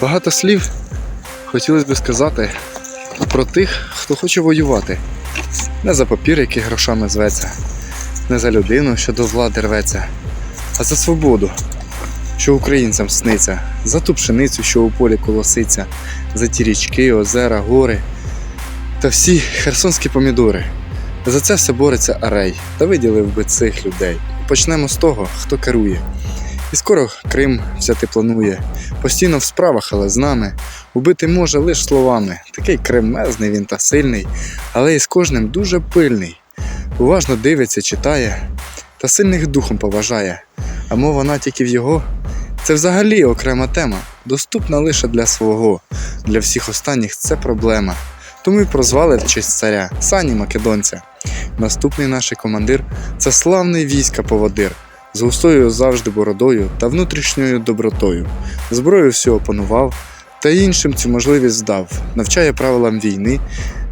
Багато слів хотілося б сказати про тих, хто хоче воювати. Не за папір, який грошами зветься, не за людину, що до влади рветься, а за свободу, що українцям сниться, за ту пшеницю, що у полі колоситься, за ті річки, озера, гори та всі херсонські помідори. За це все бореться Арей, та виділив би цих людей. Почнемо з того, хто керує. І скоро Крим взяти планує. Постійно в справах, але з нами. Убити може лише словами. Такий кремезний він та сильний, але і з кожним дуже пильний. Уважно дивиться, читає, та сильних духом поважає. А мова натяків його це взагалі окрема тема, доступна лише для свого. Для всіх останніх це проблема. Тому й прозвали в честь царя Сані Македонця. Наступний наш командир це славний війська поводир з густою завжди бородою та внутрішньою добротою. Зброю всю опанував, та іншим цю можливість здав, навчає правилам війни,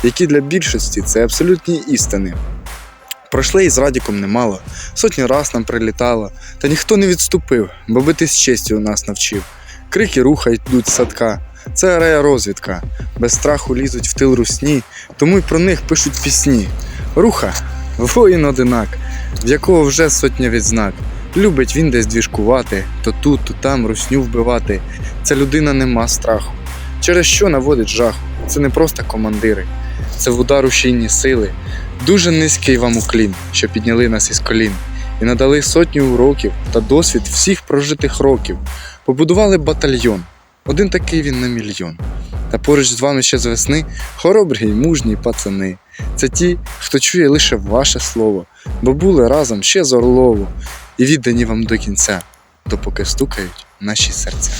які для більшості це абсолютні істини. Пройшли із радіком немало, сотні раз нам прилітало, та ніхто не відступив, бо бити з честю нас навчив. Крики руха йдуть з садка, це арея розвідка, без страху лізуть в тил русні, тому й про них пишуть пісні. Руха воїн одинак, в якого вже сотня відзнак. Любить він десь двіжкувати, то тут, то там русню вбивати. Ця людина нема страху. Через що наводить жаху? Це не просто командири, це в удар рушійні сили. Дуже низький вам уклін, що підняли нас із колін, і надали сотню уроків та досвід всіх прожитих років. Побудували батальйон. Один такий він на мільйон. Та поруч з вами ще з весни хоробрі й мужні пацани. Це ті, хто чує лише ваше слово, бо були разом ще з Орлову і віддані вам до кінця, допоки стукають наші серця.